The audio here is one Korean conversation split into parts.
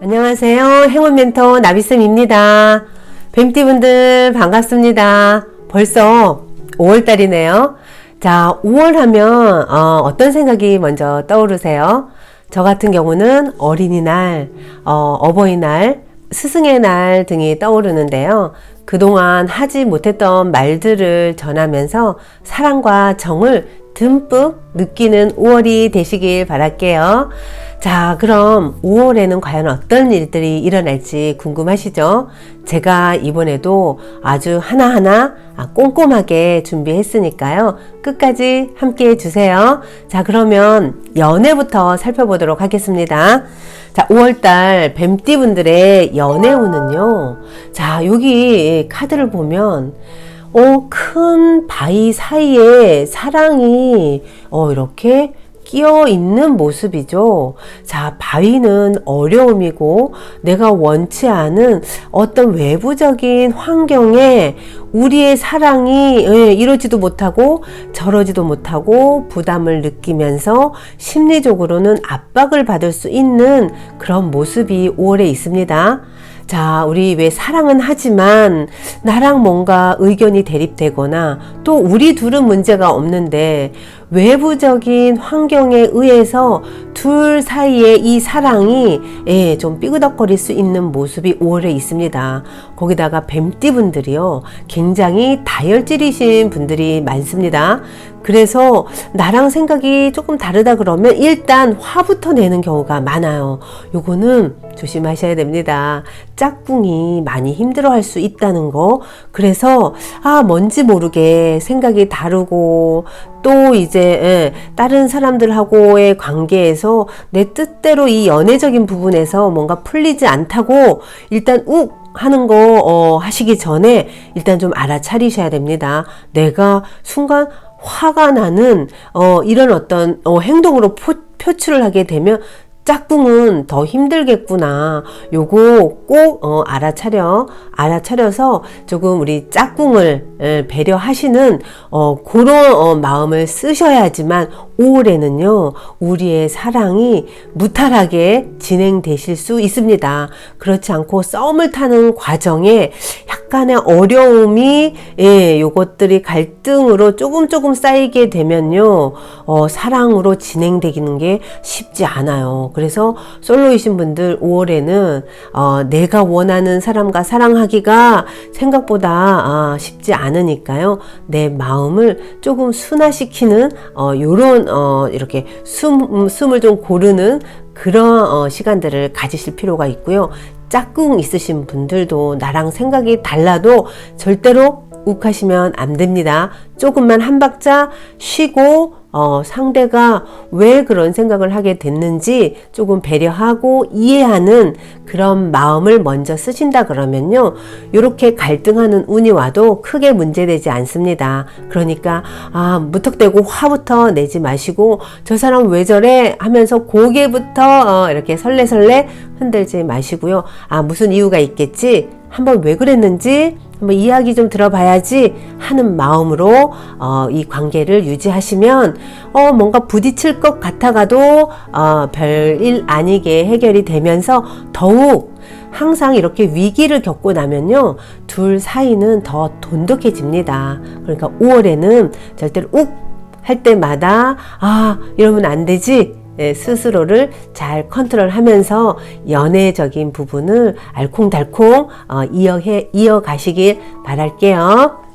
안녕하세요. 행운 멘토 나비쌤입니다. 뱀띠분들 반갑습니다. 벌써 5월달이네요. 자, 5월 하면 어, 떤 생각이 먼저 떠오르세요? 저 같은 경우는 어린이날, 어, 어버이날, 스승의 날 등이 떠오르는데요. 그동안 하지 못했던 말들을 전하면서 사랑과 정을 듬뿍 느끼는 5월이 되시길 바랄게요. 자, 그럼 5월에는 과연 어떤 일들이 일어날지 궁금하시죠? 제가 이번에도 아주 하나하나 아, 꼼꼼하게 준비했으니까요. 끝까지 함께 해주세요. 자, 그러면 연애부터 살펴보도록 하겠습니다. 자, 5월달 뱀띠분들의 연애운은요. 자, 여기 카드를 보면 어, 큰 바위 사이에 사랑이 어, 이렇게 끼어 있는 모습이죠. 자, 바위는 어려움이고 내가 원치 않은 어떤 외부적인 환경에 우리의 사랑이 예, 이러지도 못하고 저러지도 못하고 부담을 느끼면서 심리적으로는 압박을 받을 수 있는 그런 모습이 5월에 있습니다. 자, 우리 왜 사랑은 하지만 나랑 뭔가 의견이 대립되거나 또 우리 둘은 문제가 없는데 외부적인 환경에 의해서 둘 사이에 이 사랑이 예, 좀 삐그덕거릴 수 있는 모습이 5월에 있습니다. 거기다가 뱀띠 분들이요. 굉장히 다혈질이신 분들이 많습니다. 그래서 나랑 생각이 조금 다르다 그러면 일단 화부터 내는 경우가 많아요. 요거는 조심하셔야 됩니다. 짝꿍이 많이 힘들어 할 수 있다는 거. 그래서, 아, 뭔지 모르게 생각이 다르고, 또 이제, 예, 다른 사람들하고의 관계에서 내 뜻대로 이 연애적인 부분에서 뭔가 풀리지 않다고 일단 욱 하는 거 어, 하시기 전에 일단 좀 알아차리셔야 됩니다. 내가 순간 화가 나는 어, 이런 어떤 어, 행동으로 포, 표출을 하게 되면 짝꿍은 더 힘들겠구나. 요거 꼭 어, 알아차려 알아차려서 조금 우리 짝꿍을 에, 배려하시는 어, 그런 어, 마음을 쓰셔야지만 5월에는요 우리의 사랑이 무탈하게 진행되실 수 있습니다. 그렇지 않고 썸을 타는 과정에 약간의 어려움이 예, 요것들이 갈등으로 조금 조금 쌓이게 되면요 어, 사랑으로 진행되기는 게 쉽지 않아요. 그래서 솔로이신 분들 5월에는 어, 내가 원하는 사람과 사랑하기가 생각보다 아, 쉽지 않으니까요. 내 마음을 조금 순화시키는 어, 요런 어, 이렇게 숨, 음, 숨을 좀 고르는 그런 어, 시간들을 가지실 필요가 있고요. 짝꿍 있으신 분들도 나랑 생각이 달라도 절대로 욱하시면 안 됩니다. 조금만 한 박자 쉬고 어, 상대가 왜 그런 생각을 하게 됐는지 조금 배려하고 이해하는 그런 마음을 먼저 쓰신다 그러면요. 이렇게 갈등하는 운이 와도 크게 문제되지 않습니다. 그러니까, 아, 무턱대고 화부터 내지 마시고, 저 사람 왜 저래? 하면서 고개부터 어, 이렇게 설레설레 흔들지 마시고요. 아, 무슨 이유가 있겠지? 한번 왜 그랬는지 한번 이야기 좀 들어봐야지 하는 마음으로 어, 이 관계를 유지하시면 어, 뭔가 부딪힐 것 같아가도 어, 별일 아니게 해결이 되면서 더욱 항상 이렇게 위기를 겪고 나면요 둘 사이는 더 돈독해집니다. 그러니까 5월에는 절대로 욱 할 때마다 아 이러면 안 되지 예, 스스로를 잘 컨트롤하면서 연애적인 부분을 알콩달콩 어, 이어해 이어가시길 바랄게요.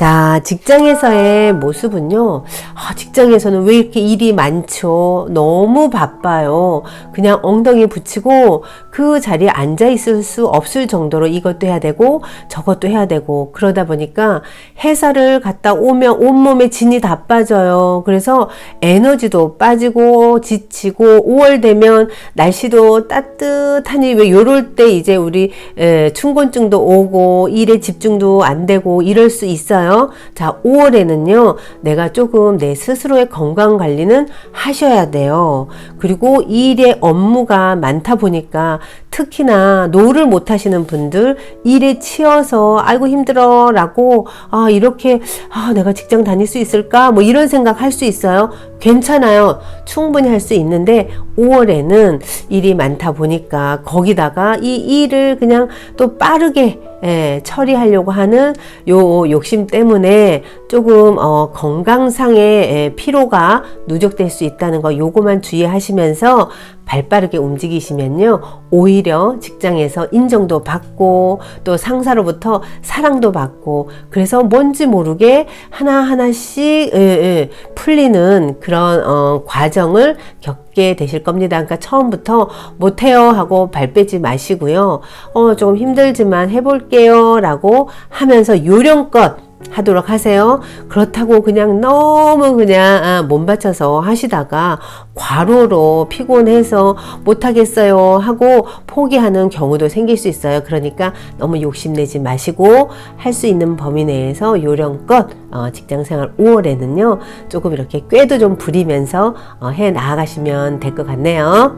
자, 직장에서의 모습은요, 아, 직장에서는 왜 이렇게 일이 많죠? 너무 바빠요. 그냥 엉덩이 붙이고 그 자리에 앉아 있을 수 없을 정도로 이것도 해야 되고 저것도 해야 되고 그러다 보니까 회사를 갔다 오면 온몸에 진이 다 빠져요. 그래서 에너지도 빠지고 지치고 5월 되면 날씨도 따뜻하니 왜 요럴 때 이제 우리 에, 충곤증도 오고 일에 집중도 안 되고 이럴 수 있어요. 자, 5월에는요, 내가 조금 내 스스로의 건강 관리는 하셔야 돼요. 그리고 일의 업무가 많다 보니까 특히나 노를 못 하시는 분들 일에 치여서 아이고 힘들어 라고 아 이렇게 아 내가 직장 다닐 수 있을까 뭐 이런 생각 할 수 있어요. 괜찮아요. 충분히 할 수 있는데 5월에는 일이 많다 보니까 거기다가 이 일을 그냥 또 빠르게 예, 처리하려고 하는 요 욕심 때문에 조금 어, 건강상의 예, 피로가 누적될 수 있다는 거 요거만 주의하시면서 발빠르게 움직이시면요 오히려 직장에서 인정도 받고 또 상사로부터 사랑도 받고 그래서 뭔지 모르게 하나 하나씩 예, 예, 풀리는 그런 어, 과정을 겪게 되실 겁니다. 그러니까 처음부터 못해요 하고 발 빼지 마시고요. 어, 조금 힘들지만 해볼게요 라고 하면서 요령껏 하도록 하세요. 그렇다고 그냥 너무 그냥 아, 몸 바쳐서 하시다가 과로로 피곤해서 못하겠어요 하고 포기하는 경우도 생길 수 있어요. 그러니까 너무 욕심내지 마시고 할 수 있는 범위 내에서 요령껏 어, 직장생활 5월에는요 조금 이렇게 꾀도 좀 부리면서 어, 해 나아가시면 될 것 같네요.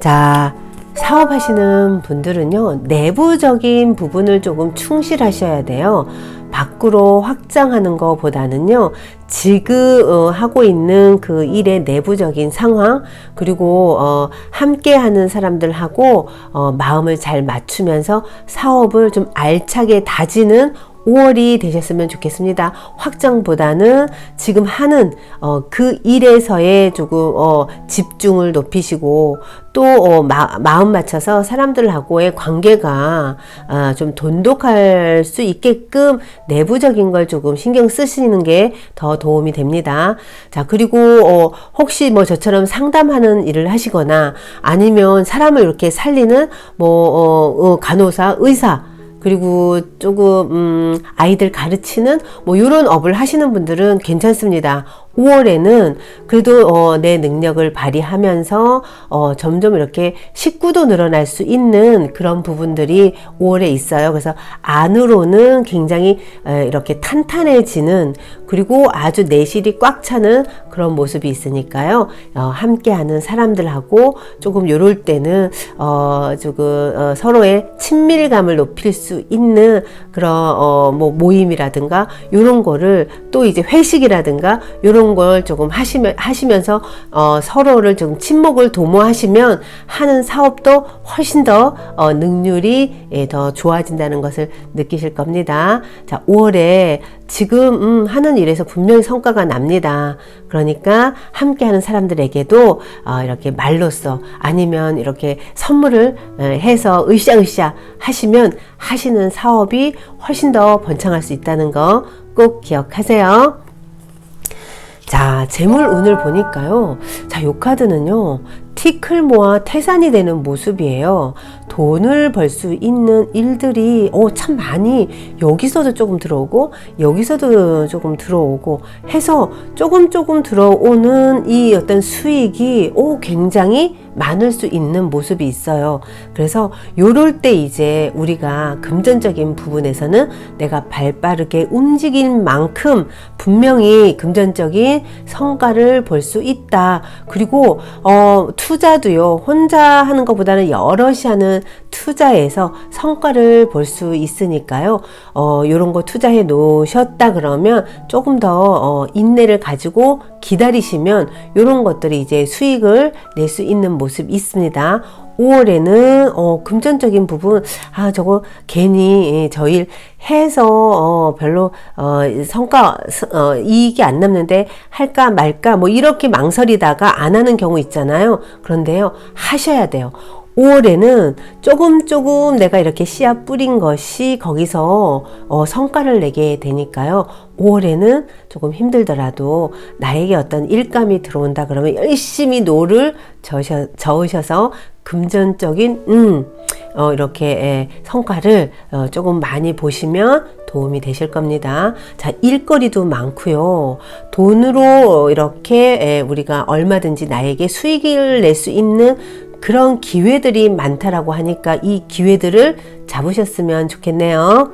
자, 사업하시는 분들은요, 내부적인 부분을 조금 충실하셔야 돼요. 밖으로 확장하는 것보다는요, 지금 어, 하고 있는 그 일의 내부적인 상황, 그리고 어, 함께 하는 사람들하고 어, 마음을 잘 맞추면서 사업을 좀 알차게 다지는 5월이 되셨으면 좋겠습니다. 확장보다는 지금 하는 어, 그 일에서의 조금 어, 집중을 높이시고 또 어, 마, 음 맞춰서 사람들하고의 관계가 아, 좀 돈독할 수 있게끔 내부적인 걸 조금 신경 쓰시는 게 더 도움이 됩니다. 자 그리고 어, 혹시 뭐 저처럼 상담하는 일을 하시거나 아니면 사람을 이렇게 살리는 뭐 어, 어, 간호사, 의사 그리고 조금 음, 아이들 가르치는 뭐 이런 업을 하시는 분들은 괜찮습니다. 5월에는 그래도 어, 내 능력을 발휘하면서 어, 점점 이렇게 식구도 늘어날 수 있는 그런 부분들이 5월에 있어요. 그래서 안으로는 굉장히 에, 이렇게 탄탄해지는 그리고 아주 내실이 꽉 차는 그런 모습이 있으니까요. 어, 함께하는 사람들하고 조금 요럴 때는 어, 조금 어, 서로의 친밀감을 높일 수 있는 그런 어, 뭐 모임이라든가 이런 거를 또 이제 회식이라든가 이런 걸 조금 하시면, 하시면서 어, 서로를 좀 친목을 도모하시면 하는 사업도 훨씬 더 어, 능률이 예, 더 좋아진다는 것을 느끼실 겁니다. 자, 5월에 지금 음, 하는 일에서 분명히 성과가 납니다. 그러니까 함께하는 사람들에게도 어, 이렇게 말로써 아니면 이렇게 선물을 어, 해서 으쌰으쌰 하시면 하시는 사업이 훨씬 더 번창할 수 있다는 거 꼭 기억하세요. 자, 재물 운을 보니까요. 자, 요 카드는요. 티클 모아 태산이 되는 모습이에요. 돈을 벌 수 있는 일들이 어, 참 많이 여기서도 조금 들어오고 여기서도 조금 들어오고 해서 조금 조금 들어오는 이 어떤 수익이 오 굉장히 많을 수 있는 모습이 있어요. 그래서 요럴 때 이제 우리가 금전적인 부분에서는 내가 발 빠르게 움직일 만큼 분명히 금전적인 성과를 볼 수 있다. 그리고 어 투자도요. 혼자 하는 것보다는 여럿이 하는 투자에서 성과를 볼 수 있으니까요. 어, 요런 거 투자해 놓으셨다 그러면 조금 더 어, 인내를 가지고 기다리시면 요런 것들이 이제 수익을 낼 수 있는 모습이 있습니다. 5월에는 어, 금전적인 부분 아 저거 괜히 저일 해서 어, 별로 어, 성과 어, 이익이 안 남는데 할까 말까 뭐 이렇게 망설이다가 안 하는 경우 있잖아요. 그런데요 하셔야 돼요. 5월에는 조금 조금 내가 이렇게 씨앗 뿌린 것이 거기서 어, 성과를 내게 되니까요. 5월에는 조금 힘들더라도 나에게 어떤 일감이 들어온다 그러면 열심히 노를 저으셔, 저으셔서 금전적인 음, 어, 이렇게 예, 성과를 어, 조금 많이 보시면 도움이 되실 겁니다. 자, 일거리도 많고요. 돈으로 이렇게 예, 우리가 얼마든지 나에게 수익을 낼 수 있는 그런 기회들이 많다라고 하니까 이 기회들을 잡으셨으면 좋겠네요.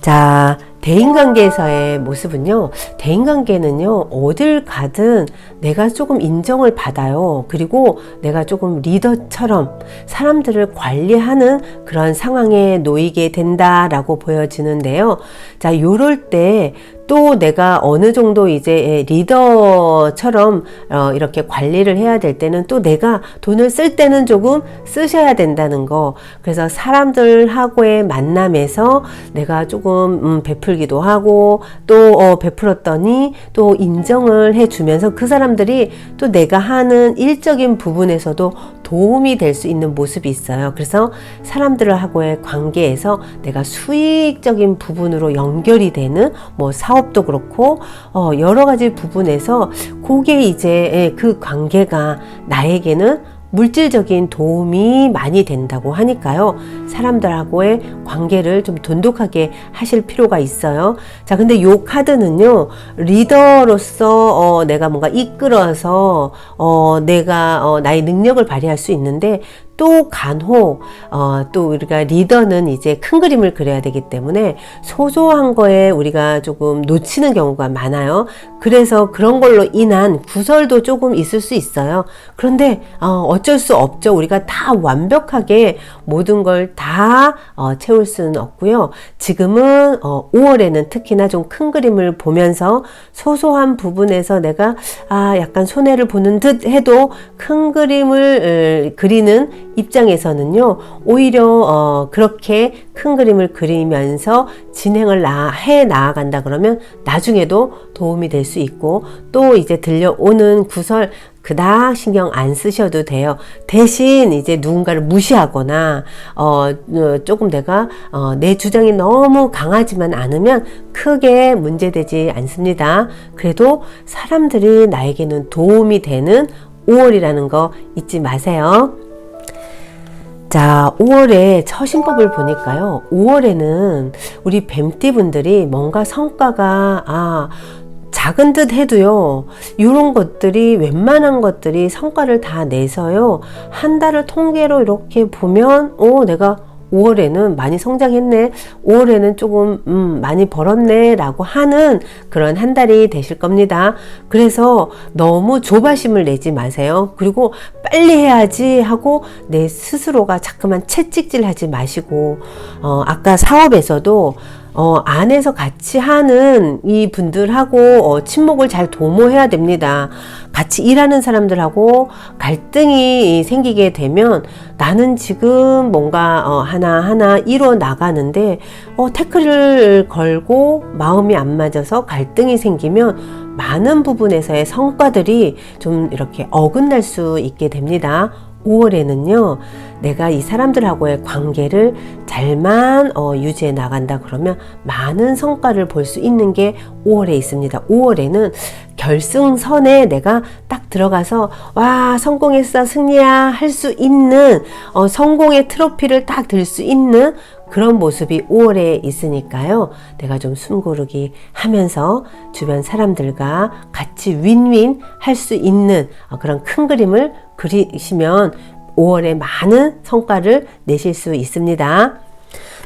자, 대인관계에서의 모습은요, 대인관계는요, 어딜 가든 내가 조금 인정을 받아요. 그리고 내가 조금 리더처럼 사람들을 관리하는 그런 상황에 놓이게 된다라고 보여지는데요. 자, 요럴 때 또 내가 어느 정도 이제 리더처럼 어, 이렇게 관리를 해야 될 때는 또 내가 돈을 쓸 때는 조금 쓰셔야 된다는 거. 그래서 사람들하고의 만남에서 내가 조금 음, 베풀기도 하고 또 어, 베풀었더니 또 인정을 해주면서 그 사람들이 또 내가 하는 일적인 부분에서도 도움이 될 수 있는 모습이 있어요. 그래서 사람들하고의 관계에서 내가 수익적인 부분으로 연결이 되는 뭐 사업 도 그렇고 어 여러 가지 부분에서 그게 이제 그 관계가 나에게는 물질적인 도움이 많이 된다고 하니까요. 사람들하고의 관계를 좀 돈독하게 하실 필요가 있어요. 자, 근데 요 카드는요, 리더로서 어, 내가 뭔가 이끌어서 어, 내가 어, 나의 능력을 발휘할 수 있는데 또 간혹 어, 또 우리가 리더는 이제 큰 그림을 그려야 되기 때문에 소소한 거에 우리가 조금 놓치는 경우가 많아요. 그래서 그런 걸로 인한 구설도 조금 있을 수 있어요. 그런데 어, 어쩔 수 없죠. 우리가 다 완벽하게 모든 걸다 어, 채울 수는 없고요. 지금은 어, 5월에는 특히나 좀 큰 그림을 보면서 소소한 부분에서 내가 아 약간 손해를 보는 듯 해도 큰 그림을 어, 그리는 입장에서는요, 오히려 어, 그렇게 큰 그림을 그리면서 진행을 나, 해 나아간다 그러면 나중에도 도움이 될 수 있고 또 이제 들려오는 구설 그닥 신경 안 쓰셔도 돼요. 대신 이제 누군가를 무시하거나 어, 어 조금 내가 어, 내 주장이 너무 강하지만 않으면 크게 문제되지 않습니다. 그래도 사람들이 나에게는 도움이 되는 5월이라는 거 잊지 마세요. 자, 5월에 처신법을 보니까요. 5월에는 우리 뱀띠 분들이 뭔가 성과가, 아, 작은 듯 해도요, 이런 것들이 웬만한 것들이 성과를 다 내서요, 한 달을 통계로 이렇게 보면, 어, 내가 5월에는 많이 성장했네. 5월에는 조금 음, 많이 벌었네라고 하는 그런 한 달이 되실 겁니다. 그래서 너무 조바심을 내지 마세요. 그리고 빨리 해야지 하고 내 스스로가 자꾸만 채찍질하지 마시고 어, 아까 사업에서도 어, 안에서 같이 하는 이 분들하고 어, 친목을 잘 도모해야 됩니다. 같이 일하는 사람들하고 갈등이 생기게 되면 나는 지금 뭔가 어, 하나하나 이루어 나가는데 어, 태클을 걸고 마음이 안 맞아서 갈등이 생기면 많은 부분에서의 성과들이 좀 이렇게 어긋날 수 있게 됩니다. 5월에는요, 내가 이 사람들하고의 관계를 잘만 어, 유지해 나간다 그러면 많은 성과를 볼 수 있는 게 5월에 있습니다. 5월에는 결승선에 내가 딱 들어가서 와 성공했어 승리야 할 수 있는 어, 성공의 트로피를 딱 들 수 있는 그런 모습이 5월에 있으니까요. 내가 좀 숨고르기 하면서 주변 사람들과 같이 윈윈 할 수 있는 어, 그런 큰 그림을 그리시면 5월에 많은 성과를 내실 수 있습니다.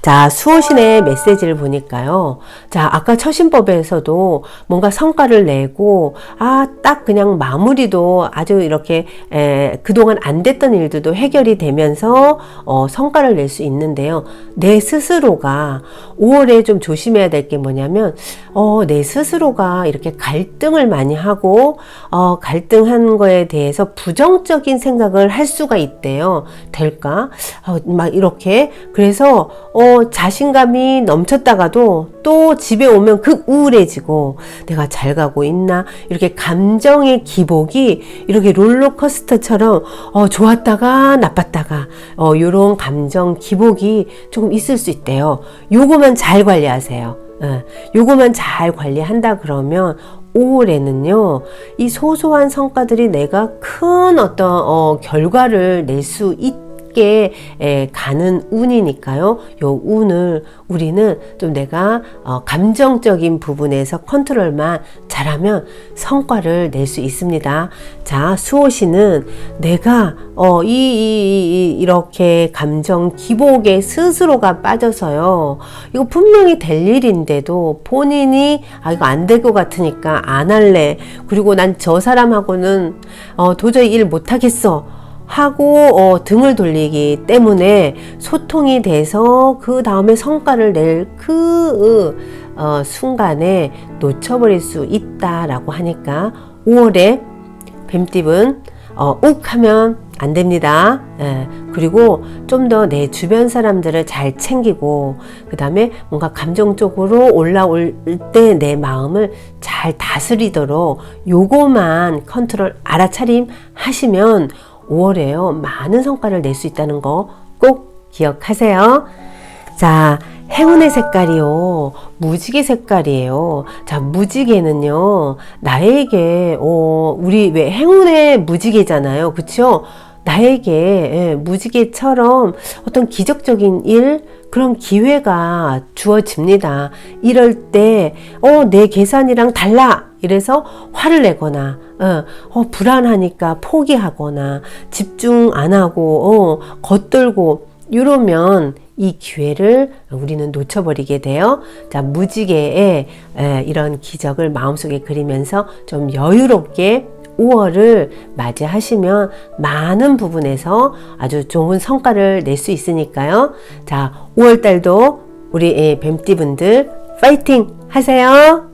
자, 수호신의 메시지를 보니까요. 자, 아까 처신법에서도 뭔가 성과를 내고, 아, 딱 그냥 마무리도 아주 이렇게, 에, 그동안 안 됐던 일들도 해결이 되면서, 어, 성과를 낼 수 있는데요. 내 스스로가 5월에 좀 조심해야 될 게 뭐냐면, 어, 내 스스로가 이렇게 갈등을 많이 하고, 어, 갈등한 거에 대해서 부정적인 생각을 할 수가 있대요. 될까? 어, 막 이렇게. 그래서, 어, 자신감이 넘쳤다가도 또 집에 오면 극 우울해지고 내가 잘 가고 있나 이렇게 감정의 기복이 이렇게 롤러코스터처럼 어, 좋았다가 나빴다가 어, 요런 감정 기복이 조금 있을 수 있대요. 요거만 잘 관리하세요. 예, 요거만 잘 관리한다 그러면 5월에는요, 이 소소한 성과들이 내가 큰 어떤, 어, 결과를 낼 수 있 쉽게 에, 가는 운이니까요. 요 운을 우리는 좀 내가 어, 감정적인 부분에서 컨트롤만 잘하면 성과를 낼 수 있습니다. 자, 수호씨는 내가 어, 이, 이, 이 이렇게 감정 기복에 스스로가 빠져서요. 이거 분명히 될 일인데도 본인이 아 이거 안 될 것 같으니까 안 할래. 그리고 난 저 사람하고는 어, 도저히 일 못하겠어. 하고 어, 등을 돌리기 때문에 소통이 돼서 그 다음에 성과를 낼그 어, 순간에 놓쳐버릴 수 있다라고 하니까 5월에 뱀띠은 어, 욱 하면 안 됩니다. 예, 그리고 좀 더 내 주변 사람들을 잘 챙기고 그 다음에 뭔가 감정적으로 올라올 때 내 마음을 잘 다스리도록 요거만 컨트롤 알아차림 하시면 5월에요 많은 성과를 낼 수 있다는 거 꼭 기억하세요. 자, 행운의 색깔이요. 무지개 색깔이에요. 자, 무지개는요. 나에게 어, 우리 왜 행운의 무지개잖아요. 그쵸 나에게 예, 무지개처럼 어떤 기적적인 일 그런 기회가 주어집니다. 이럴 때, 어, 내 계산이랑 달라! 이래서 화를 내거나, 어, 어, 불안하니까 포기하거나, 집중 안 하고, 어, 겉돌고, 이러면 이 기회를 우리는 놓쳐버리게 돼요. 자, 무지개에 에, 이런 기적을 마음속에 그리면서 좀 여유롭게 5월을 맞이하시면 많은 부분에서 아주 좋은 성과를 낼 수 있으니까요. 자, 5월 달도 우리 뱀띠분들 파이팅 하세요.